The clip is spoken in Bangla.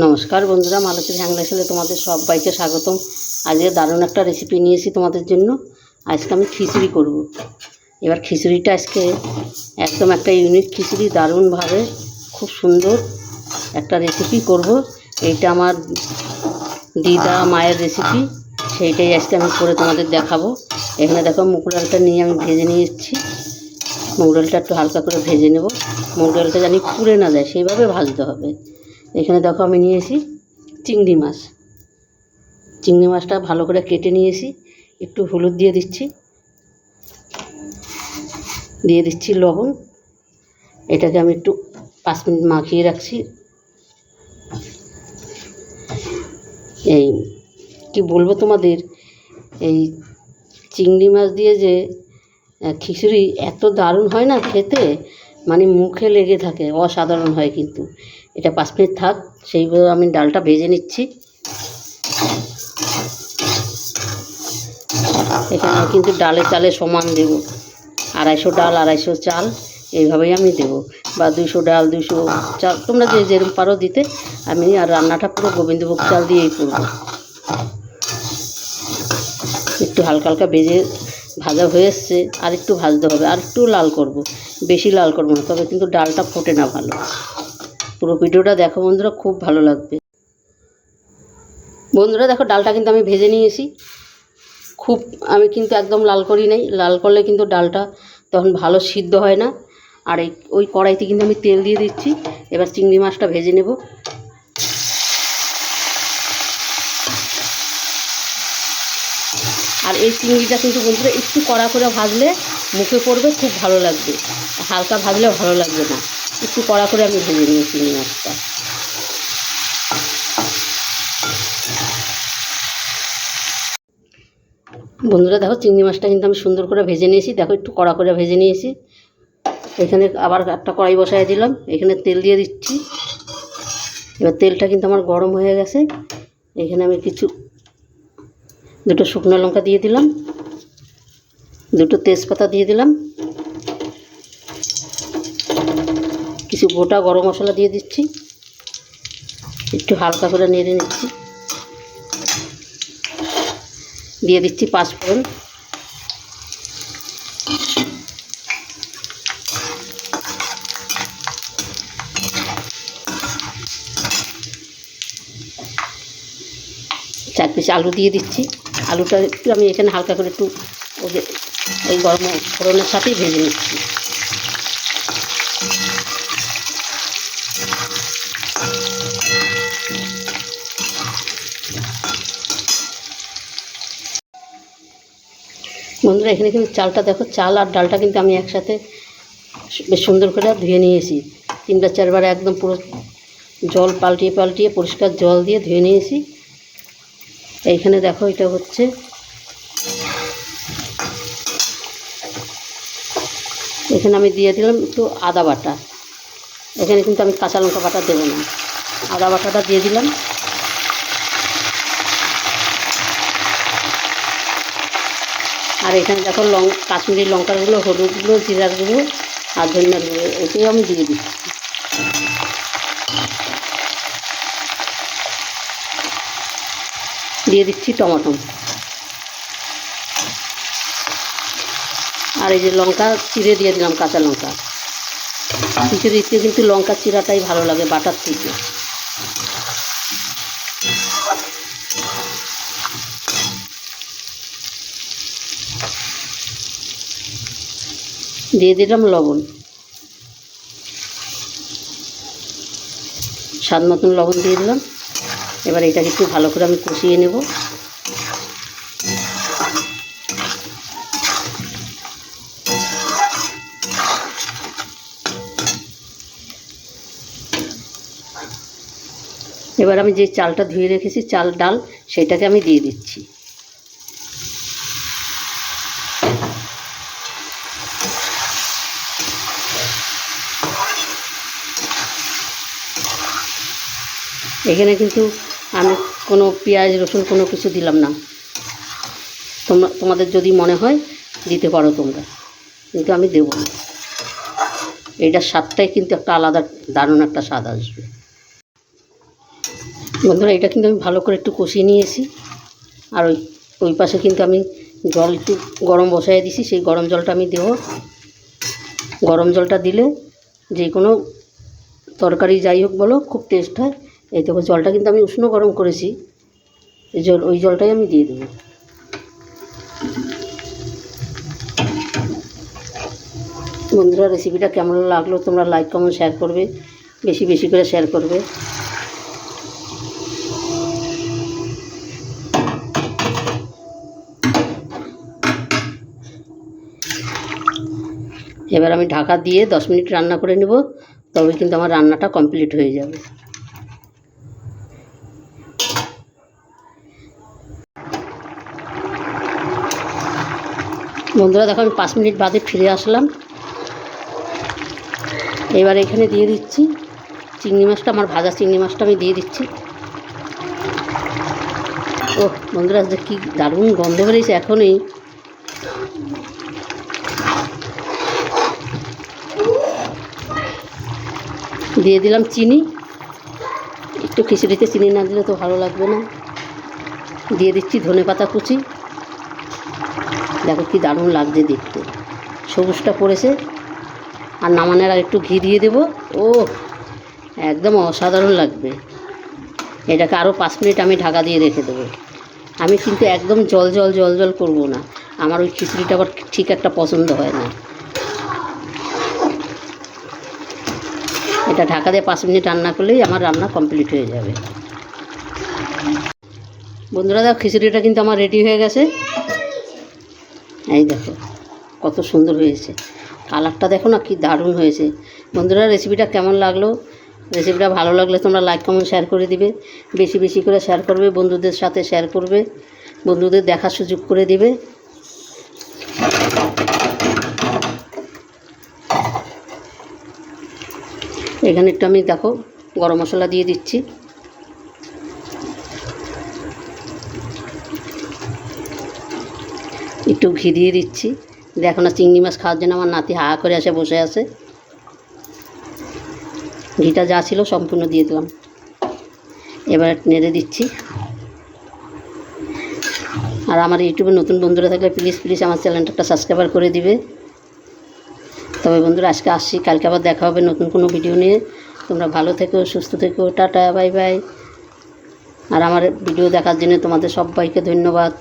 নমস্কার বন্ধুরা, মালতী হ্যাংলা ছেলে তোমাদের সবাইকে স্বাগতম। আজকে দারুণ একটা রেসিপি নিয়েছি তোমাদের জন্য। আজকে আমি খিচুড়ি করব। এবার খিচুড়িটা আজকে একদম একটা ইউনিক খিচুড়ি, দারুণভাবে খুব সুন্দর একটা রেসিপি করব। এইটা আমার দিদা মায়ের রেসিপি সেইটাই আজকে আমি করে তোমাদের দেখাবো। এখানে দেখো মুগ ডালটা নিয়ে আমি ভেজে নিয়ে এসেছি মুগ ডালটা একটু হালকা করে ভেজে নেব। মুগ ডালটা জানি পুড়ে না যায়, সেইভাবে ভাজতে হবে। এখানে দেখো আমি নিয়েছি চিংড়ি মাছ। চিংড়ি মাছটা ভালো করে কেটে নিয়েছি একটু হলুদ দিয়ে দিচ্ছি। দিয়ে দিচ্ছি লবণ। এটাকে আমি একটু পাঁচ মিনিট মাখিয়ে রাখছি। এই, কি বলব তোমাদের? এই চিংড়ি মাছ দিয়ে যে খিচুড়ি এত দারুণ হয় না খেতে? মানে মুখে লেগে থাকে, অসাধারণ হয় কিন্তু। এটা পাঁচ মিনিট থাক, সেইভাবে আমি ডালটা ভেজে নিচ্ছি। এখানে কিন্তু ডালে চালে সমান দেব। আড়াইশো ডাল, আড়াইশো চাল, এইভাবেই আমি দেব। বা দুশো ডাল দুশো চাল, তোমরা যে যেরকম পারো দিতে। আমি আর রান্নাটা পুরো গোবিন্দভোগ চাল দিয়েই করব। একটু হালকা হালকা ভেজে ভাজা হয়ে এসছে, আর একটু ভাজতে হবে, আর একটু লাল করব। বেশি লাল করব না, তবে কিন্তু ডালটা ফোটে না ভালো। পুরো ভিডিওটা দেখো বন্ধুরা, খুব ভালো লাগবে। বন্ধুরা দেখো, ডালটা কিন্তু আমি ভেজে নিয়েছি। খুব, আমি কিন্তু একদম লাল করি নাই। লাল করলে কিন্তু ডালটা তখন ভালো সিদ্ধ হয় না। আর এই, ওই কড়াইতে কিন্তু আমি তেল দিয়ে দিচ্ছি। এবার চিংড়ি মাছটা ভেজে নেব। আর এই চিংড়িটা কিন্তু বন্ধুরা, একটু কড়া করে ভাজলে মুখে পড়বে, খুব ভালো লাগবে। হালকা ভাজলে ভালো লাগবে না। একটু কড়া করে আমি ভেজে নিই চিংড়ি মাছটা। বন্ধুরা, দেখো চিংড়ি মাছটা কিন্তু আমি সুন্দর করে ভেজে নিয়েছি। দেখো, একটু কড়া করে ভেজে নিয়েছি। এখানে আবার একটা কড়াই বসায় দিলাম। এখানে তেল দিয়ে দিচ্ছি। এবার তেলটা কিন্তু আমার গরম হয়ে গেছে। এখানে আমি কিছু, দুটো শুকনো লঙ্কা দিয়ে দিলাম। দুটো তেজপাতা দিয়ে দিলাম। কিছু গোটা গরম মশলা দিয়ে দিচ্ছি। একটু হালকা করে নেড়ে নিচ্ছি। দিয়ে দিচ্ছি পাঁচফোড়ন। চার পিস আলু দিয়ে দিচ্ছি। আলুটা একটু আমি এখানে হালকা করে একটু ওই গরম ফোড়নের সাথেই ভেজে নিচ্ছি। বন্ধুরা, এখানে কিন্তু চালটা দেখো, চাল আর ডালটা কিন্তু আমি একসাথে বেশ সুন্দর করে ধুয়ে নিয়েছি। তিনবার, চারবার একদম পুরো জল পাল্টিয়ে পাল্টিয়ে পরিষ্কার জল দিয়ে ধুয়ে নিয়েছি। এইখানে দেখো, এটা হচ্ছে এখানে আমি দিয়ে দিলাম একটু আদা বাটা। এখানে কিন্তু আমি কাঁচা লঙ্কা বাটা দেবো না। আদা বাটাটা দিয়ে দিলাম। আর এখানে দেখো লং কাশ্মীরি লঙ্কাগুলো হলুদ গুঁড়ো জিরার গুঁড়ো আর ধনিয়ার গুঁড়ো এটাও আমি দিয়ে দিচ্ছি। দিয়ে দিচ্ছি টমেটো। আর এই যে লঙ্কা চিড়ে দিয়ে দিলাম, কাঁচা লঙ্কা। খিচুড়িতে কিন্তু লঙ্কা চিরাটাই ভালো লাগে, বাটার থেকে। দিয়ে দিলাম লবণ। স্বাদ মতন লবণ দিয়ে দিলাম। এবার এটাকে একটু ভালো করে আমি কষিয়ে নেব। এবার আমি যে চালটা ধুয়ে রেখেছি, চাল, ডাল, সেটাকে আমি দিয়ে দিচ্ছি। এখানে কিন্তু আমি কোনো পেঁয়াজ, রসুন কোনো কিছু দিলাম না। তোমরা, তোমাদের যদি মনে হয় দিতে পারো তোমরা। কিন্তু আমি দেবো না। এইটার স্বাদটাই কিন্তু একটা আলাদা দারুণ একটা স্বাদ আসবে। বন্ধুরা এটা কিন্তু আমি ভালো করে একটু কষিয়ে নিয়েছি। আর ওই ওই পাশে কিন্তু আমি জল একটু গরম বসাই দিছি, সেই গরম জলটা আমি দেবো। গরম জলটা দিলে যে কোনো তরকারি যাই হোক বলো, খুব টেস্ট হয়। এই দেখো জলটা কিন্তু আমি উষ্ণ গরম করেছি। জল, ওই জলটাই আমি দিয়ে দেবো। বন্ধুরা রেসিপিটা কেমন লাগল তোমরা লাইক কমেন্ট শেয়ার করবে। বেশি বেশি করে শেয়ার করবে। এবার আমি ঢাকা দিয়ে দশ মিনিট রান্না করে নেব, তবে কিন্তু আমার রান্নাটা কমপ্লিট হয়ে যাবে। বন্ধুরা, দেখো আমি পাঁচ মিনিট বাদে ফিরে আসলাম। এবার এখানে দিয়ে দিচ্ছি চিংড়ি মাছটা, আমার ভাজা চিংড়ি মাছটা আমি দিয়ে দিচ্ছি। ও বন্ধুরা যে কী দারুণ গন্ধ বেরিয়েছে। এখনই দিয়ে দিলাম চিনি। একটু খিচুড়িতে চিনি না দিলে তো ভালো লাগবে না। দিয়ে দিচ্ছি ধনে পাতা কুচি। দেখো কি দারুণ লাগছে দেখতে। সবুজটা পড়েছে। আর নামানোর আর একটু ঘি দিয়ে দেবো। ও, একদম অসাধারণ লাগবে। এটাকে আরও পাঁচ মিনিট আমি ঢাকা দিয়ে রেখে দেবো। আমি কিন্তু একদম জল জল জল জল করব না। আমার ওই খিচুড়িটা আবার ঠিক একটা পছন্দ হয় না। এটা ঢাকা দিয়ে পাঁচ মিনিট রান্না করলেই আমার রান্না কমপ্লিট হয়ে যাবে। বন্ধুরা দেখো, খিচুড়িটা কিন্তু আমার রেডি হয়ে গেছে। এই দেখো, কত সুন্দর হয়েছে। কালারটা দেখো না কি দারুণ হয়েছে। বন্ধুরা রেসিপিটা কেমন লাগল? রেসিপিটা ভালো লাগলে তোমরা লাইক কমেন্ট শেয়ার করে দিবে। বেশি বেশি করে শেয়ার করবে, বন্ধুদের সাথে শেয়ার করবে। বন্ধুদের দেখার সুযোগ করে দিবে। এখানে একটু আমি দেখো গরম মশলা দিয়ে দিচ্ছি। একটু ঘি দিয়ে দিচ্ছি। দেখো না, চিংড়ি মাছ খাওয়ার জন্য আমার নাতি হা করে আসে বসে আছে। ঘিটা যা ছিল সম্পূর্ণ দিয়ে দিলাম। এবার নেড়ে দিচ্ছি। আর আমার ইউটিউবে নতুন বন্ধুরা থাকলে প্লিজ প্লিজ আমার চ্যানেলটা সাবস্ক্রাইবার করে দিবে। তবে বন্ধুরা, আজকে আসছি। কালকে আবার দেখা হবে নতুন কোনো ভিডিও নিয়ে। তোমরা ভালো থেকো, সুস্থ থেকো, টাটা, বাই বাই। আর আমার ভিডিও দেখার জন্য তোমাদের সবাইকে ধন্যবাদ।